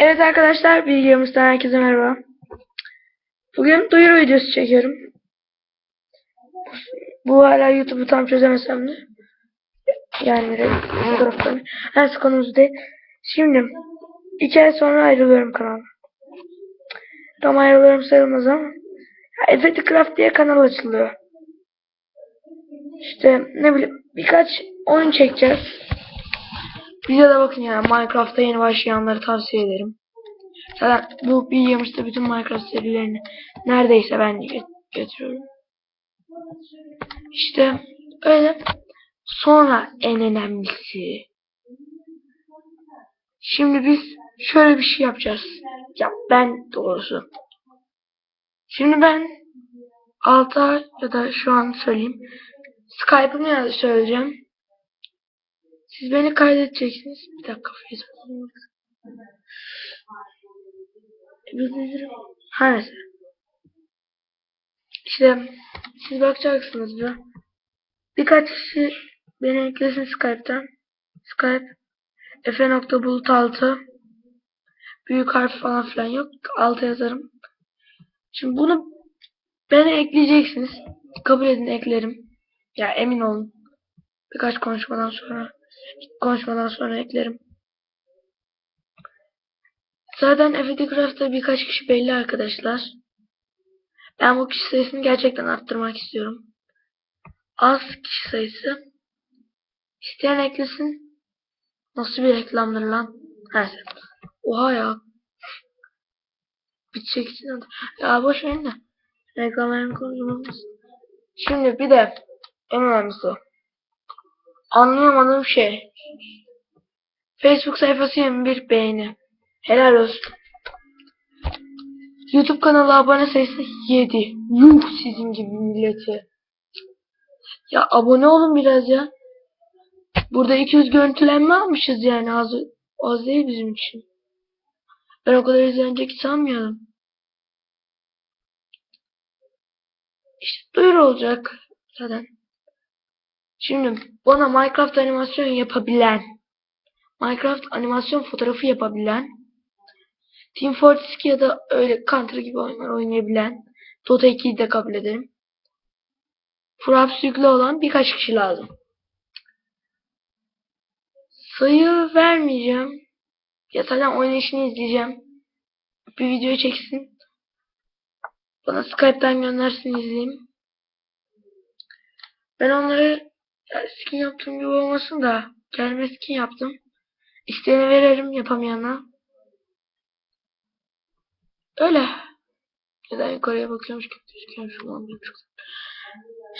Evet arkadaşlar bilgilerimizden herkese merhaba. Bugün duyuru videosu çekiyorum. Bu hala YouTube'u tam çözemesem de. Yani bir fotoğraflarını. Her konumuz değil. Şimdi iki ay sonra ayrılıyorum kanalım. Tam ayrılıyorum sayılmaz ama. Effective Craft diye kanal açılıyor. İşte ne bileyim birkaç oyun çekeceğiz. Bize de bakın yani Minecraft'ta yeni başlayanları tavsiye ederim. Zaten bu bir yamışta bütün Minecraft serilerini neredeyse ben get- getiriyorum. İşte öyle. Sonra en önemlisi. Şimdi biz şöyle bir şey yapacağız. Ya ben doğrusu. Şimdi ben 6 ay ya da şu an söyleyeyim. Skype'ımı söyleyeceğim. Siz beni kaydedeceksiniz. Bir dakika. Bildirim. Ha neyse. İşte siz bakacaksınız bir. Birkaç kişi beni eklesin Skype'tan. Skype Efe.bulut6 Büyük harf falan filan yok. Altı yazarım. Şimdi bunu beni ekleyeceksiniz. Kabul edin eklerim. Ya emin olun. Birkaç konuşmadan sonra konuşmadan sonra eklerim. Zaten Efeticraft'ta birkaç kişi belli arkadaşlar. Ben bu kişi sayısını gerçekten arttırmak istiyorum. Az kişi sayısı. İsteyen eklesin. Nasıl bir reklamdır lan? Neyse. Oha ya. Bitecek için. Ya boş verin de. Reklamların konuşmamız. Şimdi bir de en önemlisi. Anlayamadığım şey. Facebook sayfası 21 beğeni. Helal olsun. YouTube kanalı abone sayısı 7. Yuh sizin gibi milleti. Ya abone olun biraz ya. Burada 200 görüntülenme almışız yani az, az değil bizim için. Ben o kadar izlenecek sanmıyorum. İşte duyuru olacak zaten. Şimdi bana Minecraft animasyon yapabilen, Minecraft animasyon fotoğrafı yapabilen, Team Fortress 2 ya da öyle Counter gibi oyunlar oynayabilen, Dota 2'yi de kabul ederim. Fraps yüklü olan birkaç kişi lazım. Sayı vermeyeceğim. Ya zaten oynayışını izleyeceğim. Bir video çeksin. Bana Skype'tan göndersin izleyeyim. Ben onları ya, skin yaptığım gibi olmasın da kendime skin yaptım. İsteyene veririm yapamayana. Öyle. Neden yukarıya bakıyormuş gibi gözüküyor şu an benim çok.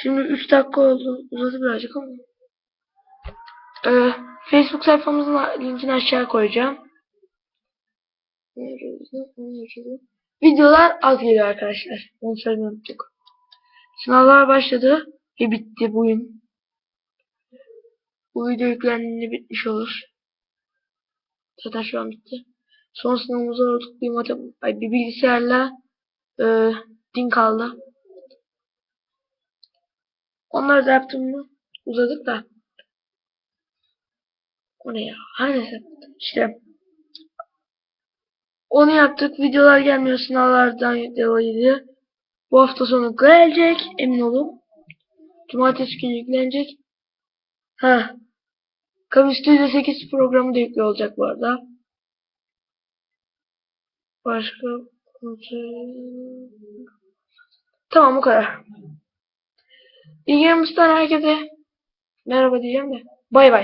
Şimdi 3 dakika oldu. Uzadı birazcık ama. Ee, Facebook sayfamızın linkini aşağı koyacağım. Videolar az geliyor arkadaşlar. Onu söylemeyi unuttuk. Sınavlar başladı ve bitti bugün. Bu video yüklendiğinde bitmiş olur. Zaten şu an bitti. Son sınavımız olduk bir ay, bir bilgisayarla e, din kaldı. Onları da yaptım mı uzadık da. O ne ya? Neyse. İşte onu yaptık. Videolar gelmiyor sınavlardan dolayı. Bu hafta sonu gelecek. Emin olun. Cumartesi günü yüklenecek. Ha. Kamu Studio 8 programı da yüklü olacak bu arada. Başka Tamam bu kadar. Bilgilerimizden herkese merhaba diyeceğim de. Bay bay.